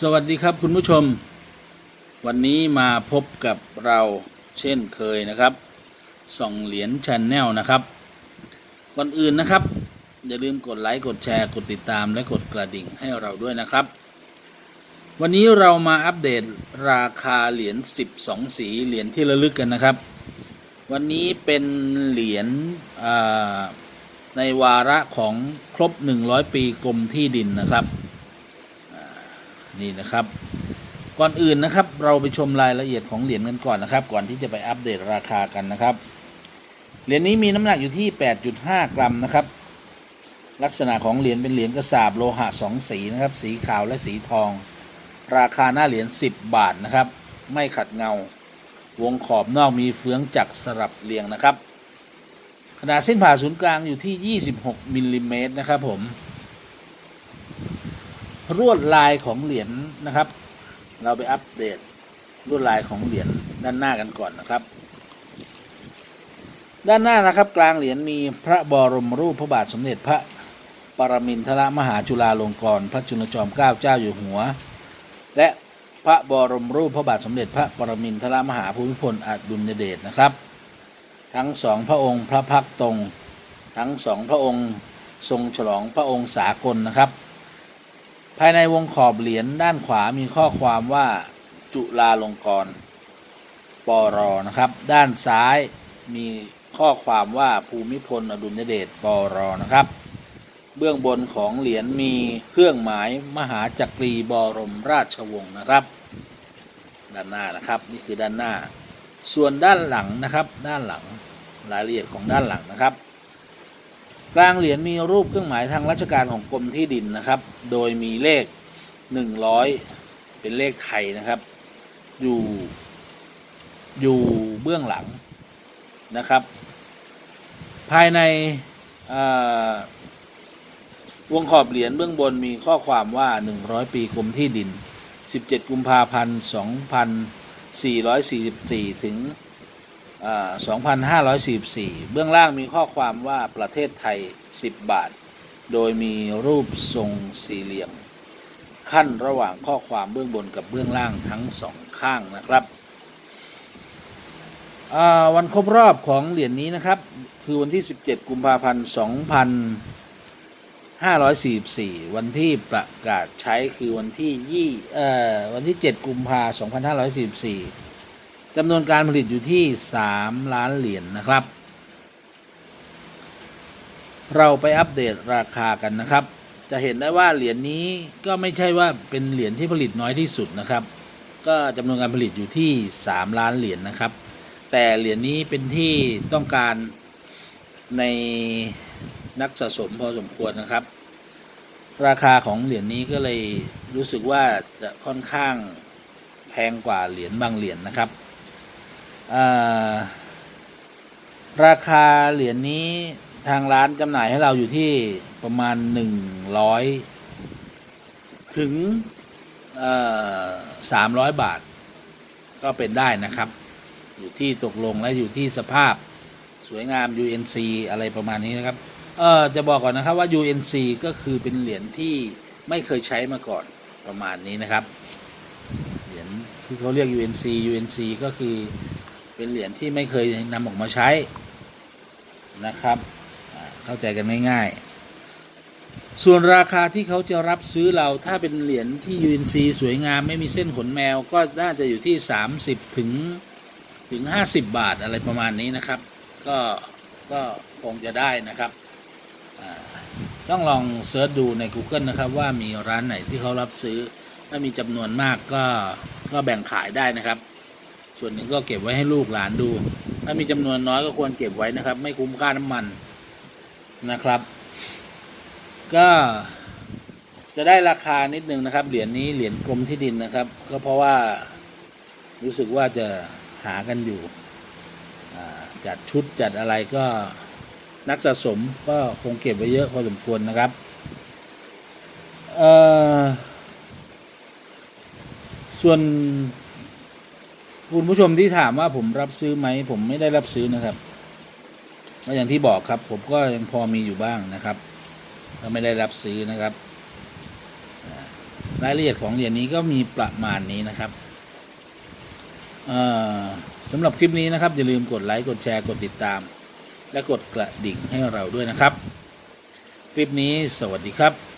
สวัสดีครับคุณผู้ชม วันนี้มาพบกับเราเช่นเคยนะครับส่องเหรียญชนแนลนะครับ ก่อนอื่นนะครับ อย่าลืมกดไลค์กดแชร์กดติดตามและกดกระดิ่งให้เราด้วยนะครับ วันนี้เรามาอัปเดตราคาเหรียญ12 สีเหรียญที่ระลึกกันนะครับ วันนี้เป็นเหรียญในวาระของครบ 100 ปีกรมที่ดินนะครับ นี่นะครับ ก่อนอื่นนะครับ เราไปชมรายละเอียดของเหรียญกันก่อนนะครับ ก่อนที่จะไปอัปเดตราคากันนะครับ เหรียญนี้มีน้ำหนักอยู่ที่ 8.5 กรัมนะครับ ลักษณะของเหรียญเป็นเหรียญกระสาบโลหะสองสีนะครับ สีขาวและสีทอง ราคาหน้าเหรียญ10 บาทนะครับ ไม่ขัดเงา วงขอบนอกมีเฟืองจักรสลับเรียงนะครับขนาดเส้นผ่าศูนย์กลางอยู่ที่ 26มิลลิเมตรนะครับผม ลวดลายของเหรียญนะครับ เราไปอัปเดตลวดลายของเหรียญด้านหน้ากันก่อนนะครับ ด้านหน้านะครับกลางเหรียญมีพระบรมรูปพระบาทสมเด็จพระปรมินทรมหาจุฬาลงกรณ์พระจุลจอมเกล้าเจ้าอยู่หัว และพระบรมรูปพระบาทสมเด็จพระปรมินทรมหาภูมิพลอดุลยเดชนะครับ ทั้งสองพระองค์พระพักตรง ทั้งสองพระองค์ทรงฉลองพระองค์สากลนะครับ ภายในวงขอบเหรียญด้านขวามีข้อความว่าจุฬาลงกรณ์ปรนะครับ ด้านซ้ายมีข้อความว่าภูมิพลอดุลยเดชปรนะครับ เบื้องบนของเหรียญมีเครื่องหมายมหาจักรีบรมราชวงศ์นะครับ ด้านหน้านะครับนี่คือด้านหน้า ส่วนด้านหลังนะครับ ด้านหลังรายละเอียดของด้านหลังนะครับ กลางเหรียญมีรูปเครื่องหมายทางราชการของกรมที่ดินนะครับ โดยมีเลข 100 เป็นเลขไทยนะครับ อยู่อยู่เบื้องหลังนะครับ ภายในวงขอบเหรียญเบื้องบนมีข้อความว่า 100 ปีกรมที่ดิน 17 กุมภาพันธ์ 2444 ถึง 2,544 เบื้องล่างมีข้อความว่าประเทศไทย 10 บาท โดยมีรูปทรงสี่เหลี่ยม ขั้นระหว่างข้อความเบื้องบนกับเบื้องล่างทั้งสองข้างนะครับวันครบรอบของเหรียญนี้นะครับ คือวันที่ 17 กุมภาพันธ์ 2544 วันที่ประกาศใช้คือวันที่ยี่เอ่อวันที่ 7 กุมภาพันธ์ 2544 จำนวนการผลิตอยู่ที่ 3 ล้านเหรียญนนะครับ เราไปอัปเดตราคากันนะครับ จะเห็นได้ว่าเหรียญนี้ก็ไม่ใช่ว่าเป็นเหรียญที่ผลิตน้อยที่สุดนะครับ ก็จำนวนการผลิตอยู่ที่ 3 ล้านเหรียญนนะครับ แต่เหรียญนี้เป็นที่ต้องการในนักสะสมพอสมควรนะครับ ราคาของเหรียญนี้ก็เลยรู้สึกว่าจะค่อนข้างแพงกว่าเหรียญบางเหรียญนะครับ ราคาเหรียญนี้ทางร้านจำหน่ายให้เราอยู่ที่ประมาณ100ถึงสามร้อยบาท ก็เป็นได้นะครับ อยู่ที่ตกลงและอยู่ที่สภาพสวยงาม UNC อะไรประมาณนี้นะครับ เออจะบอกก่อนนะครับว่า UNC ก็คือเป็นเหรียญที่ไม่เคยใช้มาก่อนประมาณนี้นะครับ เหรียญที่เขาเรียก UNC UNC ก็คือ เป็นเหรียญที่ไม่เคยนำออกมาใช้นะครับ เข้าใจกันง่ายๆ ส่วนราคาที่เขาจะรับซื้อเราถ้าเป็นเหรียญที่ UNC สวยงามไม่มีเส้นขนแมวก็น่าจะอยู่ที่ 30 ถึงถึง 50 บาทอะไรประมาณนี้นะครับ ก็ก็คงจะได้นะครับต้องลองเซิร์ชดูใน Google นะครับ ว่ามีร้านไหนที่เขารับซื้อ ถ้ามีจำนวนมากก็ก็แบ่งขายได้นะครับ ส่วนหนึ่งก็เก็บไว้ให้ลูกหลานดู ถ้ามีจำนวนน้อยก็ควรเก็บไว้นะครับ ไม่คุ้มค่าน้ำมันนะครับ ก็จะได้ราคานิดนึงนะครับเหรียญนี้เหรียญกรมที่ดินนะครับ ก็เพราะว่ารู้สึกว่าจะหากันอยู่จัดชุดจัดอะไรก็นักสะสมก็คงเก็บไว้เยอะพอสมควรนะครับเออส่วน คุณผู้ชมที่ถามว่าผมรับซื้อไหม ผมไม่ได้รับซื้อนะครับก็อย่างที่บอกครับ ผมก็ยังพอมีอยู่บ้างนะครับก็ไม่ได้รับซื้อนะครับรายละเอียดของเหรียญนี้ก็มีประมาณนี้นะครับสำหรับคลิปนี้นะครับ อย่าลืมกดไลค์กดแชร์กดติดตาม และกดกระดิ่งให้เราด้วยนะครับ คลิปนี้สวัสดีครับ